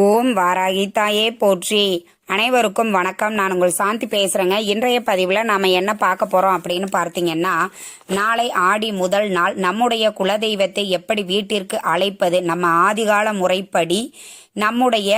ஓம் வாராகி தாயே போற்றி. அனைவருக்கும் வணக்கம். நான் உங்கள் சாந்தி பேசுறேங்க. இன்றைய பதிவில் நாம என்ன பார்க்க போறோம் அப்படின்னு பார்த்தீங்கன்னா நாளை ஆடி முதல் நாள் நம்முடைய குலதெய்வத்தை எப்படி வீட்டிற்கு அழைப்பது நம்ம ஆதிகால முறைப்படி நம்முடைய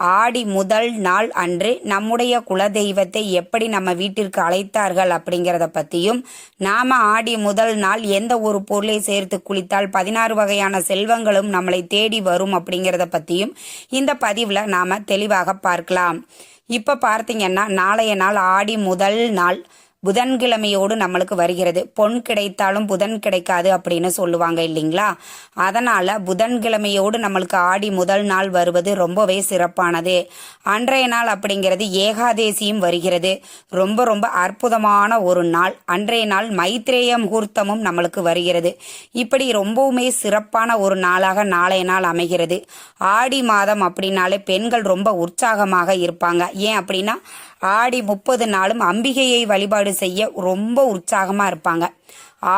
ஆடி முதல் நாள் அன்று நம்முடைய குலதெய்வத்தை எப்படி நம்ம வீட்டிற்கு அழைத்தார்கள் அப்படிங்கிறத பற்றியும் நாம் ஆடி முதல் நாள் எந்த ஒரு பொருளை சேர்த்து குளித்தால் பதினாறு வகையான செல்வங்களும் நம்மளை தேடி வரும் அப்படிங்கிறத பற்றியும் இந்த பதிவில் நாம் தெளிவாக பார்க்கலாம். இப்போ பார்த்தீங்கன்னா நாளைய நாள் ஆடி முதல் நாள் புதன்கிழமையோடு நம்மளுக்கு வருகிறது. பொன் கிடைத்தாலும் புதன் கிடைக்காது அப்படின்னு சொல்லுவாங்க இல்லைங்களா? அதனால புதன்கிழமையோடு நம்மளுக்கு ஆடி முதல் நாள் வருவது ரொம்பவே சிறப்பானது. அன்றைய நாள் அப்படிங்கிறது ஏகாதேசியும் வருகிறது. ரொம்ப ரொம்ப அற்புதமான ஒரு நாள். அன்றைய நாள் மைத்ரேய முகூர்த்தமும் நம்மளுக்கு வருகிறது. இப்படி ரொம்பவுமே சிறப்பான ஒரு நாளாக நாளைய நாள் அமைகிறது. ஆடி மாதம் அப்படின்னாலே பெண்கள் ரொம்ப உற்சாகமாக இருப்பாங்க. ஏன் அப்படின்னா ஆடி முப்பது நாளும் அம்பிகையை வழிபாடு செய்ய ரொம்ப உற்சாகமாக இருப்பாங்க.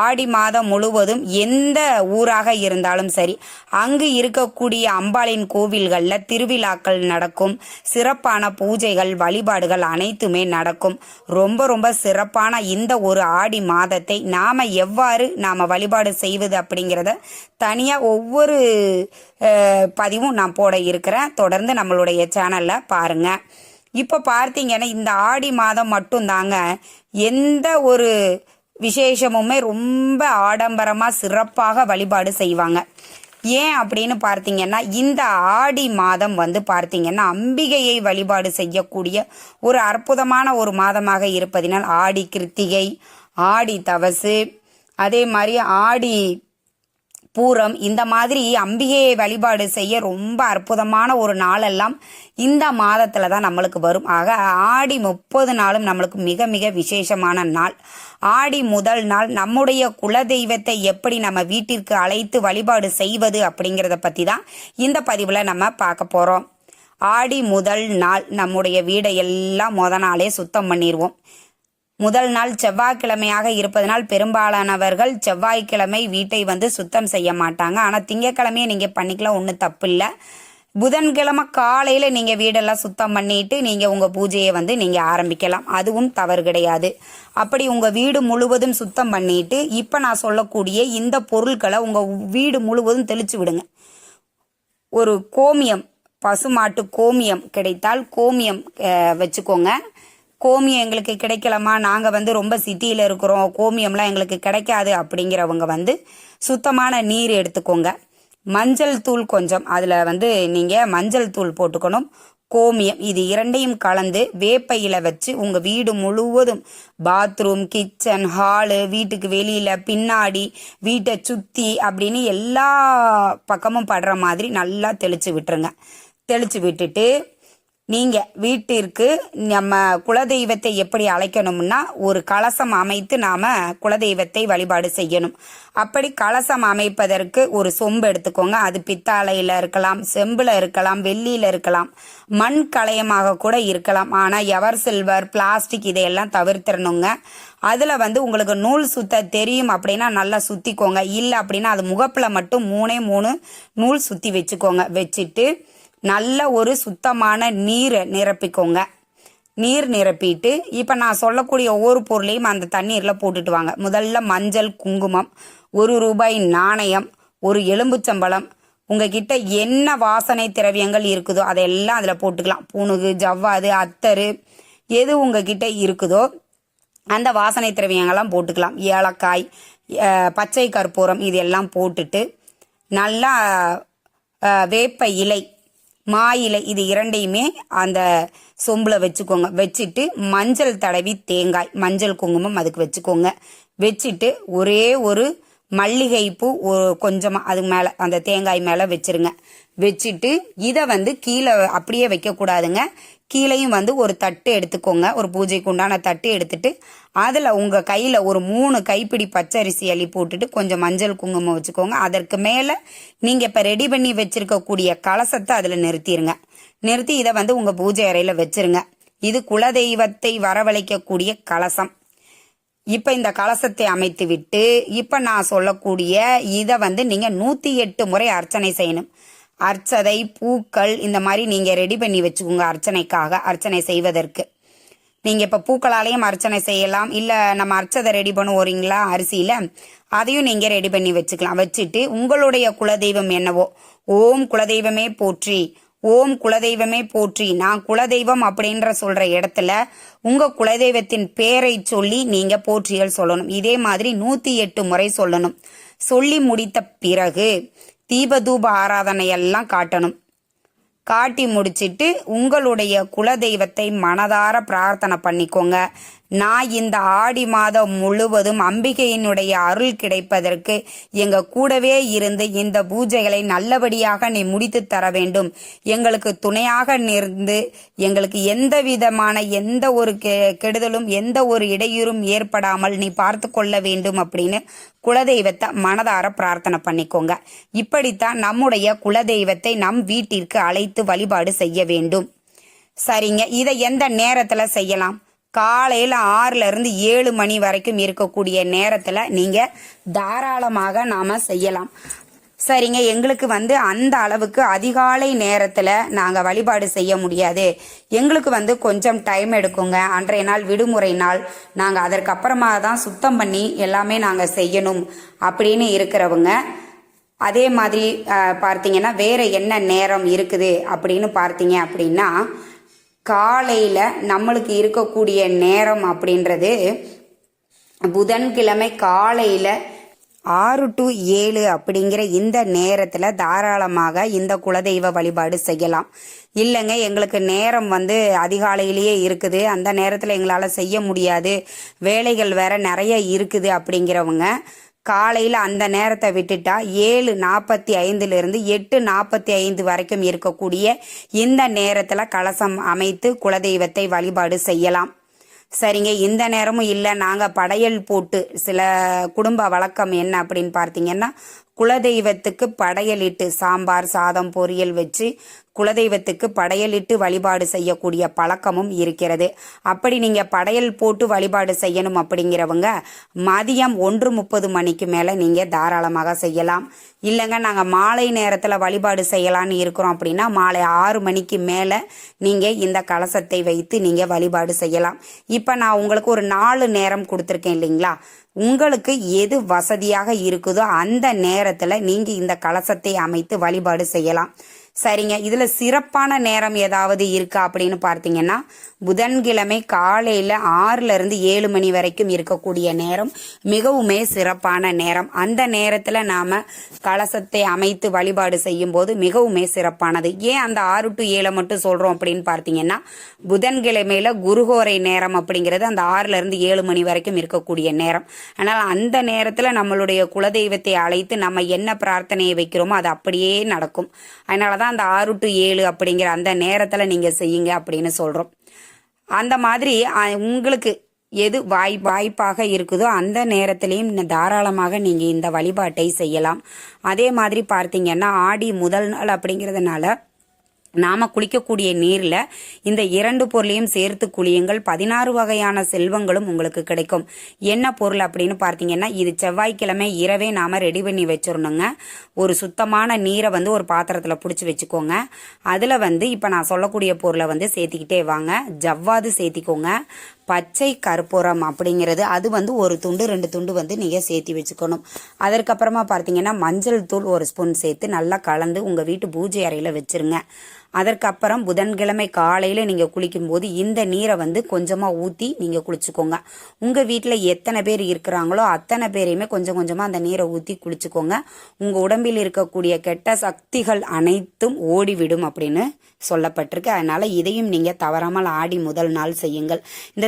ஆடி மாதம் முழுவதும் எந்த ஊராக இருந்தாலும் சரி அங்கு இருக்கக்கூடிய அம்பாளின் கோவில்களில் திருவிழாக்கள் நடக்கும் சிறப்பான பூஜைகள் வழிபாடுகள் அனைத்துமே நடக்கும். ரொம்ப ரொம்ப சிறப்பான இந்த ஒரு ஆடி மாதத்தை நாம் எவ்வாறு நாம் வழிபாடு செய்வது அப்படிங்கிறத தனியாக ஒவ்வொரு பதிவும் நான் போட இருக்கிறேன். தொடர்ந்து நம்மளுடைய சேனலில் பாருங்கள் இப்போ பார்த்தீங்கன்னா இந்த ஆடி மாதம் மட்டும்தாங்க. எந்த ஒரு விசேஷமுமே ரொம்ப ஆடம்பரமாக சிறப்பாக வழிபாடு செய்வாங்க. ஏன் அப்படின்னு பார்த்தீங்கன்னா இந்த ஆடி மாதம் வந்து பார்த்தீங்கன்னா அம்பிகையை வழிபாடு செய்யக்கூடிய ஒரு அற்புதமான ஒரு மாதமாக இருப்பதினால் ஆடி கிருத்திகை ஆடி தவசு அதே மாதிரி ஆடி பூரம் இந்த மாதிரி அம்பிகையை வழிபாடு செய்ய ரொம்ப அற்புதமான ஒரு நாளெல்லாம் இந்த மாதத்துல தான் நம்மளுக்கு வரும். ஆக ஆடி முப்பது நாளும் நம்மளுக்கு மிக மிக விசேஷமான நாள். ஆடி முதல் நாள் நம்முடைய குலதெய்வத்தை எப்படி நம்ம வீட்டிற்கு அழைத்து வழிபாடு செய்வது அப்படிங்கிறத பற்றி தான் இந்த பதிவில் நம்ம பார்க்க போகிறோம் ஆடி முதல் நாள் நம்முடைய வீடை எல்லாம் முத நாளே சுத்தம் பண்ணிடுவோம் முதல் நாள் செவ்வாய்க்கிழமையாக இருப்பதனால் பெரும்பாலானவர்கள் செவ்வாய்க்கிழமை வீட்டை வந்து சுத்தம் செய்ய மாட்டாங்க. ஆனால் திங்கக்கிழமையே நீங்கள் பண்ணிக்கலாம் ஒன்றும் தப்பு இல்லை புதன்கிழமை காலையில் நீங்கள் வீடெல்லாம் சுத்தம் பண்ணிட்டு நீங்கள் உங்கள் பூஜையை வந்து நீங்கள் ஆரம்பிக்கலாம். அதுவும் தவறு கிடையாது. அப்படி உங்கள் வீடு முழுவதும் சுத்தம் பண்ணிட்டு இப்போ நான் சொல்லக்கூடிய இந்த பொருட்களை உங்கள் வீடு முழுவதும் தெளிச்சு விடுங்க. ஒரு கோமியம் பசுமாட்டு கோமியம் கிடைத்தால் கோமியம் வச்சுக்கோங்க. கோமியம் எங்களுக்கு கிடைக்கலமா நாங்கள் வந்து ரொம்ப சிட்டியில் இருக்கிறோம். கோமியம்லாம் எங்களுக்கு கிடைக்காது அப்படிங்கிறவங்க வந்து சுத்தமான நீர் எடுத்துக்கோங்க. மஞ்சள் தூள் கொஞ்சம். அதில் வந்து நீங்கள் மஞ்சள் தூள் போட்டுக்கணும். கோமியம் இது இரண்டையும் கலந்து வேப்பையில் வச்சு உங்கள் வீடு முழுவதும் பாத்ரூம் கிச்சன் ஹாலு வீட்டுக்கு வெளியில் பின்னாடி வீட்டை சுற்றி அப்படின்னு எல்லா பக்கமும் படுற மாதிரி நல்லா தெளித்து விட்டுருங்க. தெளித்து விட்டுட்டு நீங்க வீட்டிற்கு நம்ம குலதெய்வத்தை எப்படி அழைக்கணும்னா ஒரு கலசம் அமைத்து நாம குலதெய்வத்தை வழிபாடு செய்யணும். அப்படி கலசம் அமைப்பதற்கு ஒரு சொம்பு எடுத்துக்கோங்க. அது பித்தாலையில இருக்கலாம் செம்புல இருக்கலாம் வெள்ளியில இருக்கலாம் மண் கலையமாக கூட இருக்கலாம். ஆனா எவர் சில்வர் பிளாஸ்டிக் இதையெல்லாம் தவிர்த்திடணுங்க. அதுல வந்து உங்களுக்கு நூல் சுத்த தெரியும் அப்படின்னா நல்லா சுத்திக்கோங்க. இல்லை அப்படின்னா அது முகப்புல மட்டும் மூணே மூணு நூல் சுத்தி வச்சுக்கோங்க. வச்சுட்டு நல்ல ஒரு சுத்தமான நீரை நிரப்பிக்கோங்க. நீர் நிரப்பிட்டு இப்போ நான் சொல்லக்கூடிய ஒவ்வொரு பொருளையும் அந்த தண்ணீரில் போட்டுட்டு வாங்க. முதல்ல மஞ்சள் குங்குமம் ஒரு ரூபாய் நாணயம் ஒரு எலும்புச்சம்பழம். உங்ககிட்ட என்ன வாசனை திரவியங்கள் இருக்குதோ அதையெல்லாம் அதில் போட்டுக்கலாம். புணுகு ஜவ்வாது அத்தரு எது உங்ககிட்ட இருக்குதோ அந்த வாசனை திரவியங்கள்லாம் போட்டுக்கலாம். ஏலக்காய் பச்சை கற்பூரம் இது எல்லாம் போட்டுட்டு நல்லா வேப்ப இலை மாயிலை இது இரண்டையுமே அந்த சொம்புல வச்சுக்கோங்க. வச்சுட்டு மஞ்சள் தடவி தேங்காய் மஞ்சள் குங்குமம் அதுக்கு வச்சுக்கோங்க. வச்சுட்டு ஒரே ஒரு மல்லிகை பூ ஒரு கொஞ்சமாக அதுக்கு மேலே அந்த தேங்காய் மேலே வச்சிருங்க. வச்சுட்டு இதை வந்து கீழே அப்படியே வைக்கக்கூடாதுங்க. கீழேயும் வந்து ஒரு தட்டு எடுத்துக்கோங்க. ஒரு பூஜைக்கு உண்டான தட்டு எடுத்துட்டு அதில் உங்கள் கையில் ஒரு மூணு கைப்பிடி பச்சரிசி அள்ளி போட்டுட்டு கொஞ்சம் மஞ்சள் குங்குமம் வச்சுக்கோங்க. அதற்கு மேலே நீங்கள் இப்போ ரெடி பண்ணி வச்சுருக்கக்கூடிய கலசத்தை அதில் நிறுத்திடுங்க நிறுத்தி இதை வந்து உங்கள் பூஜை அறையில் வச்சிருங்க. இது குலதெய்வத்தை வரவழைக்கக்கூடிய கலசம். இப்போ இந்த கலசத்தை அமைத்து விட்டு இப்போ நான் சொல்லக்கூடிய இதை வந்து நீங்கள் நூற்றி எட்டு முறை அர்ச்சனை செய்யணும். அர்ச்சதை பூக்கள் இந்த மாதிரி நீங்கள் ரெடி பண்ணி வச்சுக்கோங்க அர்ச்சனைக்காக அர்ச்சனை செய்வதற்கு. நீங்கள் இப்போ பூக்களாலேயும் அர்ச்சனை செய்யலாம். இல்லை நம்ம அர்ச்சதை ரெடி பண்ணுவோறீங்களா? அரிசியில் அதையும் நீங்கள் ரெடி பண்ணி வச்சுக்கலாம். வச்சுட்டு உங்களுடைய குலதெய்வம் என்னவோ ஓம் குலதெய்வமே போற்றி ஓம் குலதெய்வமே போற்றி நான் குலதெய்வம் அப்படின்ற சொல்கிற இடத்துல உங்கள் குலதெய்வத்தின் பேரை சொல்லி நீங்கள் போற்றியல் சொல்லணும். இதே மாதிரி நூற்றி எட்டு முறை சொல்லணும். சொல்லி முடித்த பிறகு தீபதூப ஆராதனை எல்லாம் காட்டணும். காட்டி முடிச்சிட்டு உங்களுடைய குலதெய்வத்தை மனதார பிரார்த்தனை பண்ணிக்கோங்க. நான் இந்த ஆடி மாதம் முழுவதும் அம்பிகையினுடைய அருள் கிடைப்பதற்கு எங்க கூடவே இருந்து இந்த பூஜைகளை நல்லபடியாக நீ முடித்து தர வேண்டும். எங்களுக்கு துணையாக நின்று எங்களுக்கு எந்த விதமான எந்த ஒரு கெ- கெடுதலும் எந்த ஒரு இடையூறும் ஏற்படாமல் நீ பார்த்து கொள்ள வேண்டும் அப்படின்னு குலதெய்வத்தை மனதார பிரார்த்தனை பண்ணிக்கோங்க. இப்படித்தான் நம்முடைய குலதெய்வத்தை நம் வீட்டிற்கு அழைத்து வழிபாடு செய்ய வேண்டும். சரிங்க இதை எந்த நேரத்தில் செய்யலாம்? காலையில் ஆறுலேருந்து ஏழு மணி வரைக்கும் இருக்கக்கூடிய நேரத்தில் நீங்கள் தாராளமாக நாம் செய்யலாம். சரிங்க எங்களுக்கு வந்து அந்த அளவுக்கு அதிகாலை நேரத்தில் நாங்கள் வழிபாடு செய்ய முடியாது. எங்களுக்கு வந்து கொஞ்சம் டைம் எடுக்குங்க. அன்றைய நாள் விடுமுறை நாள். நாங்கள் அதற்கப்புறமா தான் சுத்தம் பண்ணி எல்லாமே நாங்கள் செய்யணும் அப்படின்னு இருக்கிறவங்க. அதே மாதிரி பார்த்தீங்கன்னா வேறு என்ன நேரம் இருக்குது அப்படின்னு பார்த்தீங்க அப்படின்னா காலையில் நம்மளுக்கு இருக்கக்கூடிய நேரம் அப்படின்றது புதன்கிழமை காலையில் ஆறு டு ஏழு அப்படிங்கிற இந்த நேரத்தில் தாராளமாக இந்த குலதெய்வ வழிபாடு செய்யலாம். இல்லைங்க எங்களுக்கு நேரம் வந்து அதிகாலையிலேயே இருக்குது. அந்த நேரத்தில் எங்களால் செய்ய முடியாது. வேலைகள் வேற நிறைய இருக்குது அப்படிங்கிறவங்க காலையில் அந்த நேரத்தை விட்டுட்டா ஏழு நாற்பத்தி ஐந்துலேருந்து எட்டு நாற்பத்தி ஐந்து வரைக்கும் இருக்கக்கூடிய இந்த நேரத்தில் கலசம் அமைத்து குலதெய்வத்தை வழிபாடு செய்யலாம். சரிங்க இந்த நேரமும் இல்லை. நாங்கள் படையல் போட்டு சில குடும்ப வழக்கம் என்ன அப்படின்னு பார்த்தீங்கன்னா குலதெய்வத்துக்கு படையலிட்டு சாம்பார் சாதம் பொரியல் வச்சு குலதெய்வத்துக்கு படையலிட்டு வழிபாடு செய்யக்கூடிய பழக்கமும் இருக்கிறது. அப்படி நீங்கள் படையல் போட்டு வழிபாடு செய்யணும் அப்படிங்கிறவங்க மதியம் ஒன்று முப்பது மணிக்கு மேலே நீங்கள் தாராளமாக செய்யலாம். இல்லைங்க நாங்கள் மாலை நேரத்தில் வழிபாடு செய்யலான்னு இருக்கிறோம் அப்படின்னா மாலை ஆறு மணிக்கு மேலே நீங்கள் இந்த கலசத்தை வைத்து நீங்கள் வழிபாடு செய்யலாம். இப்போ நான் உங்களுக்கு ஒரு நாலு நேரம் கொடுத்துருக்கேன் இல்லைங்களா? உங்களுக்கு எது வசதியாக இருக்குதோ அந்த நேரத்தில் நீங்கள் இந்த கலசத்தை அமைத்து வழிபாடு செய்யலாம். சரிங்க. இதில் சிறப்பான நேரம் ஏதாவது இருக்கா அப்படின்னு பார்த்தீங்கன்னா புதன்கிழமை காலையில் ஆறுல இருந்து ஏழு மணி வரைக்கும் இருக்கக்கூடிய நேரம் மிகவுமே சிறப்பான நேரம். அந்த நேரத்தில் நாம் கலசத்தை அமைத்து வழிபாடு செய்யும் போது மிகவுமே சிறப்பானது. ஏன் அந்த ஆறு டு ஏழை மட்டும் சொல்கிறோம் அப்படின்னு பார்த்தீங்கன்னா புதன்கிழமையில குருகோரை நேரம் அப்படிங்கிறது அந்த ஆறுல இருந்து ஏழு மணி வரைக்கும் இருக்கக்கூடிய நேரம். ஆனால் அந்த நேரத்தில் நம்மளுடைய குலதெய்வத்தை அழைத்து நம்ம என்ன பிரார்த்தனையை வைக்கிறோமோ அது அப்படியே நடக்கும். அதனால தான் அந்த ஆறு டு ஏழு அப்படிங்கிற அந்த நேரத்தில் நீங்கள் செய்யுங்க அப்படின்னு சொல்கிறோம் அந்த மாதிரி உங்களுக்கு எது வாய் வாய்ப்பாக இருக்குதோ அந்த நேரத்திலையும் தாராளமாக நீங்கள் இந்த வழிபாட்டை செய்யலாம். அதே மாதிரி பார்த்தீங்கன்னா ஆடி முதல் நாள் அப்படிங்கிறதுனால நாம குளிக்கக்கூடிய நீரில் இந்த இரண்டு பொருளையும் சேர்த்து குளியுங்கள். பதினாறு வகையான செல்வங்களும் உங்களுக்கு கிடைக்கும். என்ன பொருள் அப்படின்னு பார்த்தீங்கன்னா இது செவ்வாய்க்கிழமை இரவே நாம் ரெடி பண்ணி வச்சிடணுங்க ஒரு சுத்தமான நீரை வந்து ஒரு பாத்திரத்தில் பிடிச்சி வச்சுக்கோங்க. அதில் வந்து இப்போ நான் சொல்லக்கூடிய பொருளை வந்து சேர்த்திக்கிட்டே வாங்க. ஜவ்வாது சேர்த்திக்கோங்க. பச்சை கற்பூரம் அப்படிங்கிறது அது வந்து ஒரு துண்டு ரெண்டு துண்டு வந்து நீங்கள் சேர்த்தி வச்சுக்கணும். அதற்கப்புறமா பார்த்தீங்கன்னா மஞ்சள் தூள் ஒரு ஸ்பூன் சேர்த்து நல்லா கலந்து உங்கள் வீட்டு பூஜை அறையில் வச்சுருங்க. அதற்கப்புறம் புதன்கிழமை காலையில் நீங்கள் குளிக்கும்போது இந்த நீரை வந்து கொஞ்சமாக ஊற்றி நீங்கள் குளிச்சுக்கோங்க. உங்கள் வீட்டில் எத்தனை பேர் இருக்கிறாங்களோ அத்தனை பேரையுமே கொஞ்சம் கொஞ்சமாக அந்த நீரை ஊற்றி குளிச்சுக்கோங்க. உங்கள் உடம்பில் இருக்கக்கூடிய கெட்ட சக்திகள் அனைத்தும் ஓடிவிடும் அப்படின்னு சொல்லப்பட்டிருக்கு. அதனால் இதையும் நீங்கள் தவறாமல் ஆடி முதல் நாள் செய்யுங்கள். இந்த